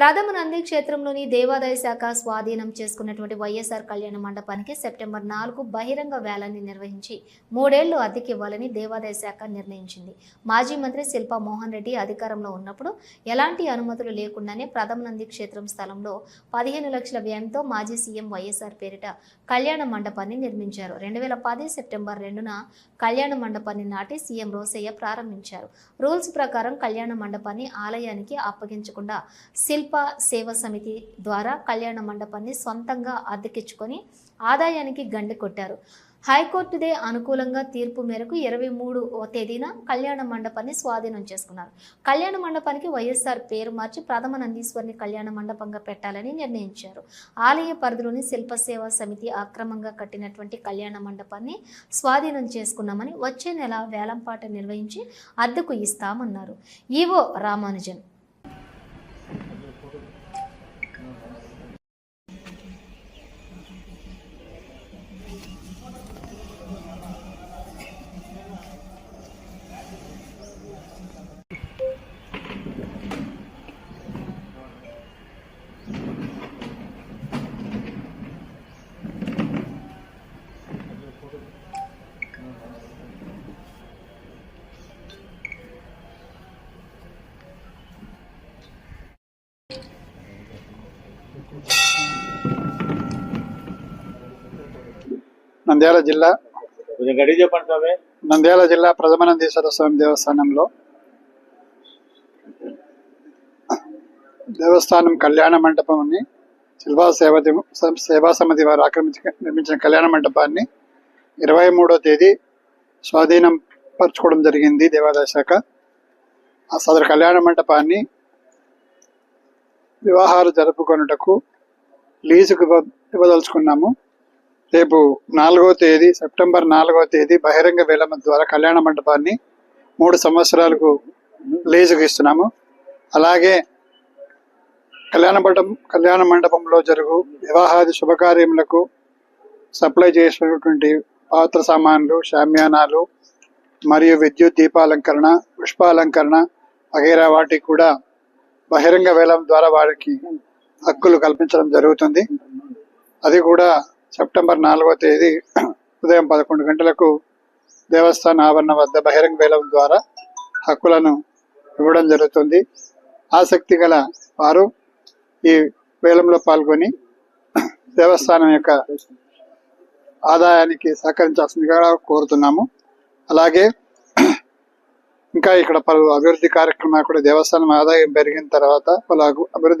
ప్రథమ నంది క్షేత్రంలోని దేవాదాయ శాఖ స్వాధీనం చేసుకున్నటువంటి వైఎస్ఆర్ కళ్యాణ మండపానికి సెప్టెంబర్ నాలుగు బహిరంగ వేలాన్ని నిర్వహించి మూడేళ్ళు అద్దెకి ఇవ్వాలని దేవాదాయ శాఖ నిర్ణయించింది. మాజీ మంత్రి శిల్పా మోహన్ రెడ్డి అధికారంలో ఉన్నప్పుడు ఎలాంటి అనుమతులు లేకుండానే ప్రథమ నంది క్షేత్రం స్థలంలో పదిహేను లక్షల వ్యయంతో మాజీ సీఎం వైఎస్ఆర్ పేరిట కళ్యాణ మండపాన్ని నిర్మించారు. రెండు వేల పది సెప్టెంబర్ రెండున కళ్యాణ మండపాన్ని నాటి సీఎం రోసయ్య ప్రారంభించారు. రూల్స్ ప్రకారం కళ్యాణ మండపాన్ని ఆలయానికి అప్పగించకుండా శిల్ప సేవ సమితి ద్వారా కళ్యాణ మండపాన్ని సొంతంగా అద్దెకిచ్చుకొని ఆదాయానికి గండి కొట్టారు. హైకోర్టుదే అనుకూలంగా తీర్పు మేరకు ఇరవై మూడు తేదీన కళ్యాణ మండపాన్ని స్వాధీనం చేసుకున్నారు. కళ్యాణ మండపానికి వైఎస్ఆర్ పేరు మార్చి ప్రథమ నందీశ్వరిని కళ్యాణ మండపంగా పెట్టాలని నిర్ణయించారు. ఆలయ పరిధిలోని శిల్ప సేవా సమితి అక్రమంగా కట్టినటువంటి కళ్యాణ మండపాన్ని స్వాధీనం చేసుకున్నామని వచ్చే నెల వేలంపాట నిర్వహించి అద్దెకు ఇస్తామన్నారు. ఈవో రామానుజన్. నంద్యాల జిల్లా నంద్యాల జిల్లా ప్రథమానందీశ్వర స్వామి దేవస్థానంలో దేవస్థానం కళ్యాణ మండపాన్ని శిల్పా సేవ సేవా సమితి వారు ఆక్రమించి నిర్మించిన కళ్యాణ మండపాన్ని ఇరవై మూడో తేదీ స్వాధీనం పరచుకోవడం జరిగింది దేవాదాయ శాఖ. ఆ సదరు కళ్యాణ మండపాన్ని వివాహాలు జరుపుకొనుటకు లీజుకు ఇవ్వదలుచుకున్నాము. రేపు నాలుగో తేదీ సెప్టెంబర్ నాలుగో తేదీ బహిరంగ వేలం ద్వారా కళ్యాణ మండపాన్ని మూడు సంవత్సరాలకు లీజుకు ఇస్తున్నాము. అలాగే కళ్యాణ మండపం కళ్యాణ మండపంలో జరుగు వివాహాది శుభకార్యములకు సప్లై చేసినటువంటి పాత్ర సామాన్లు షామ్యానాలు మరియు విద్యుత్ దీపాలంకరణ పుష్పాలంకరణ వగైరా వాటికి కూడా బహిరంగ వేలం ద్వారా వారికి హక్కులు కల్పించడం జరుగుతుంది. అది కూడా సెప్టెంబర్ నాలుగో తేదీ ఉదయం పదకొండు గంటలకు దేవస్థాన ఆవరణ వద్ద బహిరంగ వేలం ద్వారా హక్కులను ఇవ్వడం జరుగుతుంది. ఆసక్తి గల వారు ఈ వేలంలో పాల్గొని దేవస్థానం యొక్క ఆదాయానికి సహకరించాల్సిందిగా కోరుతున్నాము. అలాగే ఇంకా ఇక్కడ పలు అభివృద్ధి కార్యక్రమాలు కూడా దేవస్థానం ఆదాయం పెరిగిన తర్వాత పలు అభివృద్ధి